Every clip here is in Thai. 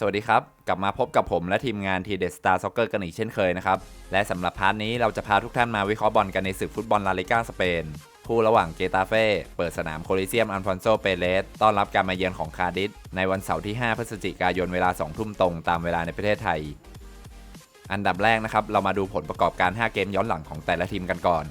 สวัสดีครับ กลับมาพบกับผมและทีมงานทีเด็ดสตาร์ซ็อกเกอร์กันอีกเช่นเคยนะครับ และสำหรับพาร์ทนี้เราจะพาทุกท่านมาวิเคราะห์บอลกันในศึกฟุตบอลลาลิก้าสเปน คู่ระหว่างเกตาเฟ่ เปิดสนามโคลิเซียมอันฟอนโซเปเรส ต้อนรับการมาเยือนของคาร์ดิสในวันเสาร์ที่ 5 พฤศจิกายนเวลา 2 ทุ่มตรงตามเวลาในประเทศไทย อันดับแรกนะครับเรามาดูผลประกอบการ 5 เกมย้อนหลังของแต่ละทีมกันก่อน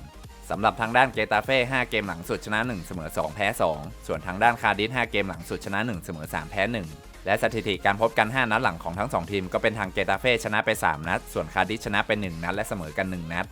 สำหรับทางด้านเกตาเฟ่5เกมหลังสุดชนะ 1 เสมอ 2 แพ้ 2 ส่วนทางด้านคาร์ดิส5เกมหลังสุดชนะ 1 เสมอ 3 แพ้ 1 และสถิติการพบกัน 5 นัดหลังของทั้ง 2 ทีมก็เป็นทางเกตาเฟ่ชนะไป 3 นัด ส่วนคาร์ดิชนะไป 1 นัด และเสมอกัน 1 นัด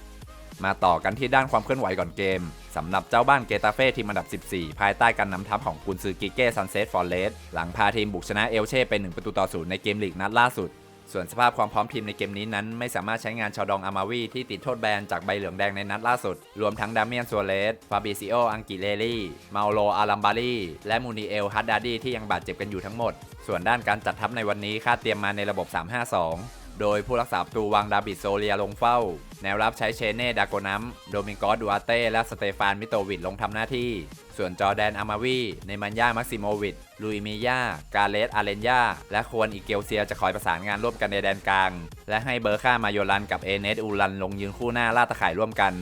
มาต่อกันที่ด้านความเคลื่อนไหวก่อนเกมสำหรับเจ้าบ้านเกตาเฟ่ทีมอันดับ 14 ภายใต้การนำทัพของกุนซือกิเก้ซันเซตฟอร์เรสหลังพาทีมบุกชนะเอลเช่ไป 1 ประตูต่อศูนย์ในเกมลีกนัดล่าสุด ส่วนสภาพความพร้อมทีมในเกมนี้นั้น ไม่สามารถใช้งานชาวดองอามาวีที่ติดโทษแบนจากใบเหลืองแดงในนัดล่าสุด รวมทั้งดามิเอนซัวเรสฟาบิซิโอ อังกิเลลี่ มาโล อารัมบารีและมูนิเอล ฮัดดาดีที่ยังบาดเจ็บกันอยู่ทั้งหมด ส่วนด้านการจัดทัพในวันนี้คาดเตรียมมาในระบบ 352 โดยผู้รักษาประตูวางดาบิดโซเลียลงเฝ้า แนวรับใช้เชเน่ ดาโกนัม โดมิงกอสดูอาเต้ และสเตฟาน มิโตวิดลงทำหน้าที่ ส่วนจอแดน อามาวี ในมันยามักซิโมวิดลุยมียา กาเลสอาเลนยา และควรอีเกลเซียจะคอยประสานงานร่วมกันในแดนกลาง และให้เบอร์ค่ามาโยลันกับเอเนสอูลันลงยืนคู่หน้าล่าตะข่ายร่วมกัน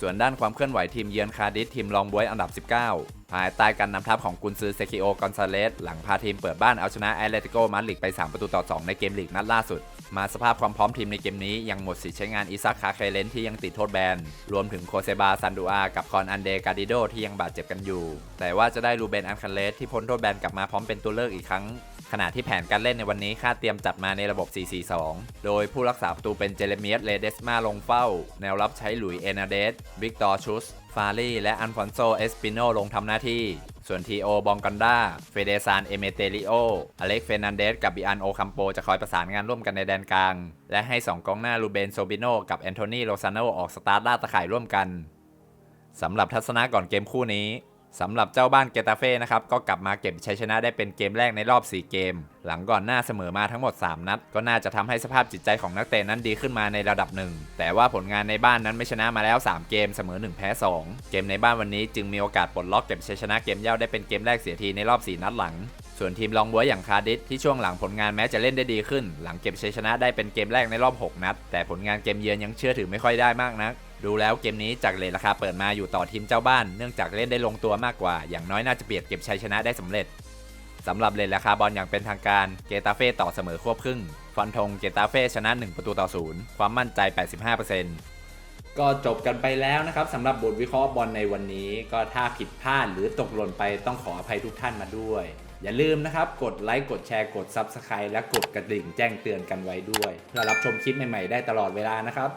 ส่วนด้านความเคลื่อนไหวทีมเยือนคาร์ดิสทีมรองบวยอันดับ 19 ภายใต้การนำทัพของกุนซือเซคิโอกอนซาเลสหลังพาทีมเปิดบ้านเอาชนะแอตเลติโกมาดริดไป 3 ประตูต่อ 2 ในเกมลีกนัดล่าสุด มาสภาพความพร้อมทีมในเกมนี้ยังหมดสิทธิ์ใช้งานอิซักคาเคเลนที่ยังติดโทษแบน รวมถึงโคเซบาซันดูอา กับคอนอันเดกาดิโดที่ยังบาดเจ็บกันอยู่ แต่ว่าจะได้ลูเบนอันคันเลสที่พ้นโทษแบนกลับมาพร้อมเป็นตัวเลือกอีกครั้ง ขณะที่แผนการเล่นในวันนี้คาดเตรียมจัดมาในระบบ 4-4-2 โดยผู้รักษาประตูเป็นเจเรเมียสเลเดสมาลงเฝ้า แนวรับใช้หลุยส์เอนาเดสวิกตอร์ชุส ฟารีและอันฟอนโซเอสปิโนลงทำหน้าที่ ส่วนทีโอบองกันดา เฟเดซานเอเมเตริโอ อเล็กเฟนันเดสกับบิอันโอคัมโปจะคอยประสานงานร่วมกันในแดนกลาง และให้ 2กองหน้าลูเบนโซบิโนกับแอนโทนีโรซาโนออกสตาร์ทล่าตะข่ายร่วมกันสำหรับทัศนะก่อนเกมคู่นี้ สำหรับเจ้าบ้านเกตาเฟ่นะครับก็กลับมาเก็บชัยชนะได้เป็นเกมแรกในรอบ 4 เกม หลังก่อนหน้าเสมอมาทั้งหมด 3 นัด ก็น่าจะทำให้สภาพจิตใจของนักเตะนั้นดีขึ้นมาในระดับหนึ่ง แต่ว่าผลงานในบ้านนั้นไม่ชนะมาแล้ว 3 เกมเสมอ 1 แพ้ 2 เกมในบ้านวันนี้จึงมีโอกาสปลดล็อกเก็บชัยชนะเกมเย่าได้เป็นเกมแรกเสียทีในรอบ 4 นัดหลัง ส่วนทีมลองบัวอย่างคาร์ดิสที่ช่วงหลังผลงานแม้จะเล่นได้ดีขึ้น หลังเก็บชัยชนะได้เป็นเกมแรกในรอบ 6 นัด แต่ผลงานเกมเยือนยังเชื่อถือไม่ค่อยได้มากนัก ดูแล้วเกมนี้จากเลทราคาเปิดมาอยู่ต่อทีมเจ้าบ้านเนื่องจากเล่นได้ลงตัวมากกว่า อย่างน้อยน่าจะเบียดเก็บชัยชนะได้สำเร็จสำหรับเลทราคาบอลอย่างเป็นทางการเกตาเฟ่ต่อเสมอควบครึ่ง ฟันธงเกตาเฟ่ชนะ 1 ประตูต่อศูนย์ความมั่นใจ 85%ก็จบกันไปแล้วนะครับสำหรับบทวิเคราะห์บอลในวันนี้ ก็ถ้าผิดพลาดหรือตกหล่นไปต้องขออภัยทุกท่านมาด้วย อย่าลืมนะครับ กดไลค์กดแชร์กด Subscribe และกดกระดิ่งแจ้งเตือนกันไว้ด้วยเพื่อรับชมคลิปใหม่ๆได้ตลอดเวลานะครับ